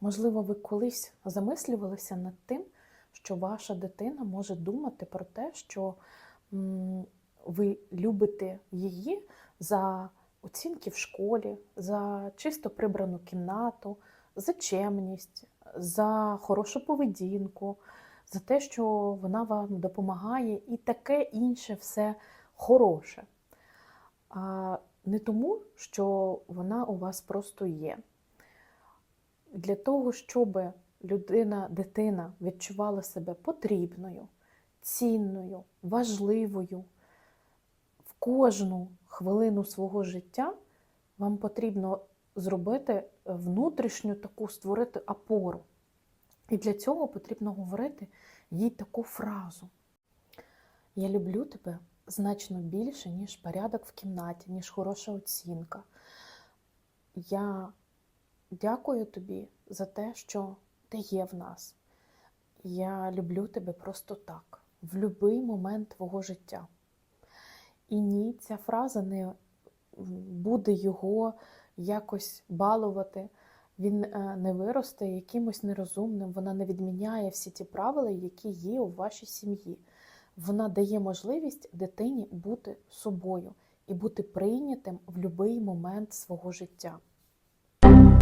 Можливо, ви колись замислювалися над тим, що ваша дитина може думати про те, що ви любите її за оцінки в школі, за чисто прибрану кімнату, за чемність, за хорошу поведінку, за те, що вона вам допомагає, і таке інше все хороше. А не тому, що вона у вас просто є. Для того, щоб людина, дитина відчувала себе потрібною, цінною, важливою в кожну хвилину свого життя, вам потрібно зробити внутрішню таку створити опору. І для цього потрібно говорити їй таку фразу. Я люблю тебе значно більше, ніж порядок в кімнаті, ніж хороша оцінка. Я дякую тобі за те, що ти є в нас. Я люблю тебе просто так, в будь-який момент твого життя. І ні, ця фраза не буде його якось балувати. Він е, не виросте якимось нерозумним, вона не відміняє всі ті правила, які є у вашій сім'ї. Вона дає можливість дитині бути собою і бути прийнятим в будь-який момент свого життя.